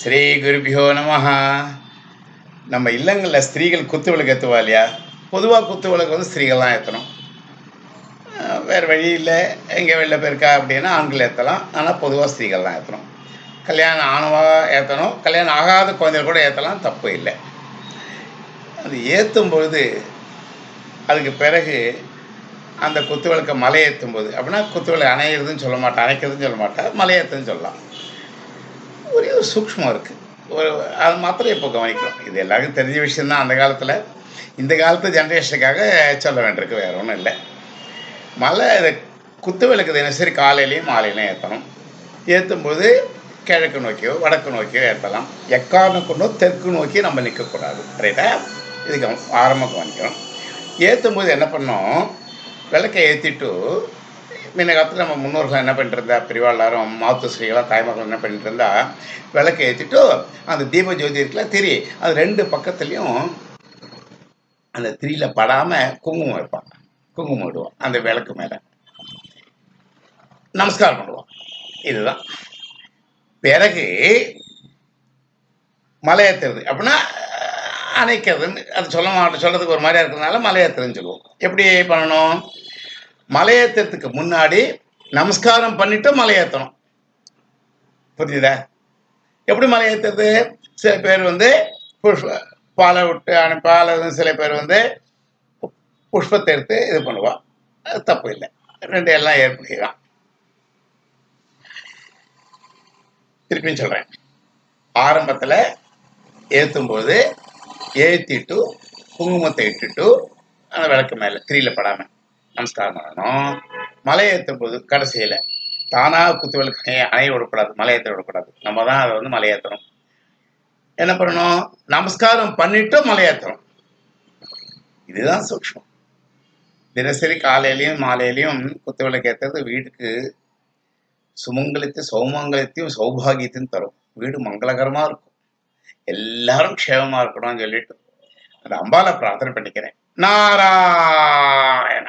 ஸ்ரீ குருபியோ நமஹா. நம்ம இல்லங்களில் ஸ்திரீகள் குத்து விளக்கு ஏற்றுவா இல்லையா? பொதுவாக குத்து விளக்கு வந்து ஸ்திரீகள் தான் ஏற்றணும் வேறு வழி இல்லை. எங்கே வெளில போயிருக்கா அப்படின்னா ஆண்கள் ஏற்றலாம் ஆனால் பொதுவாக ஸ்திரீகள் தான் ஏற்றணும் கல்யாணம் ஆணவாக ஏற்றணும் கல்யாணம் ஆகாத குழந்தைகள் கூட ஏற்றலாம் தப்பு இல்லை. அது ஏற்றும் பொழுது அதுக்கு பிறகு அந்த குத்து விளக்கை மலை ஏற்றும் போது அப்படின்னா குத்து விளக்கு அணையிறதுன்னு சொல்ல மாட்டேன் அணைக்கிறதுன்னு சொல்ல மாட்டேன் மலையேற்றுன்னு சொல்லலாம். ஒரே ஒரு இருக்குது ஒரு அது மாத்திரம் இப்போ கவனிக்கிறோம். இது எல்லாருக்கும் தெரிஞ்ச விஷயந்தான் அந்த காலத்தில். இந்த காலத்து ஜென்ரேஷனுக்காக சொல்ல வேண்டியிருக்கு வேற ஒன்றும் இல்லை. மழை இது குத்து விளக்கு தினசரி காலையிலையும் மாலையிலையும் ஏற்றணும் ஏற்றும்போது கிழக்கு நோக்கியோ வடக்கு நோக்கியோ ஏற்றலாம் எக்காரணம் கொண்டோ தெற்கு நோக்கி நம்ம நிற்கக்கூடாது ரைட்டா இதுக்கு ஆரம்பம் கவனிக்கிறோம் ஏற்றும் போது என்ன பண்ணோம் விளக்கை ஏற்றிட்டு முன்ன காலத்தில் நம்ம முன்னோர்கள் என்ன பண்ணிட்டு இருந்தா? பெரியவா எல்லாரும் மாத்து ஸ்ரீகளாம் தாய்மார்கள் என்ன பண்ணிட்டு இருந்தா? விளக்கு ஏற்றிட்டு அந்த தீப ஜோதி இருக்குல்ல திரி அது ரெண்டு பக்கத்துலேயும் அந்த திரியில் படாமல் குங்குமம் வைப்பாங்க. குங்குமம் விடுவோம் அந்த விளக்கு மேலே. நமஸ்காரம் பண்ணுவோம். இதுதான். பிறகு மலையேற்றுறது அப்படின்னா அணைக்கிறதுன்னு அது சொல்ல மாட்டோம் சொல்கிறதுக்கு ஒரு மாதிரியா இருக்கிறதுனால மலையேற்றுறதுன்னு சொல்லுவோம். எப்படி பண்ணணும்? மலையேற்றத்துக்கு முன்னாடி நமஸ்காரம் பண்ணிட்டு மலையேற்றணும் புரியுதா எப்படி மலையேற்றுறது சில பேர் வந்து புஷ்ப பாலை விட்டு அனு பாலை சில பேர் வந்து புஷ்பத்தை எடுத்து இது பண்ணுவான். அது தப்பு இல்லை. ரெண்டு எல்லாம் ஏற்படுகிறான் திருப்பியும் சொல்கிறேன் ஆரம்பத்தில் ஏற்றும்போது ஏற்றிட்டு குங்குமத்தை இட்டுட்டு அந்த விளக்கு மேலே திரியில் படாமல் நமஸ்காரம் பண்ணணும் மலை ஏற்றும் போது கடைசியில் தானாக குத்து அணையை அணைய விடக்கூடாது மலை ஏற்ற விடக்கூடாது. நம்ம தான் அதை வந்து மலை ஏற்றணும் என்ன பண்ணணும்? நமஸ்காரம் பண்ணிட்டு மலை ஏற்றணும் இதுதான் சூக்ஷ்மம். தினசரி காலையிலையும் மாலையிலையும் குத்துவிளக்கு ஏற்றுறது வீட்டுக்கு சுமங்கலத்தையும் சௌமங்கலத்தையும் சௌபாகியத்தையும் தரும். வீடு மங்களகரமா இருக்கும். எல்லாரும் க்ஷேமமா இருக்கணும்னு சொல்லிட்டு. அந்த அம்பால பிரார்த்தனை பண்ணிக்கிறேன். நாராயண.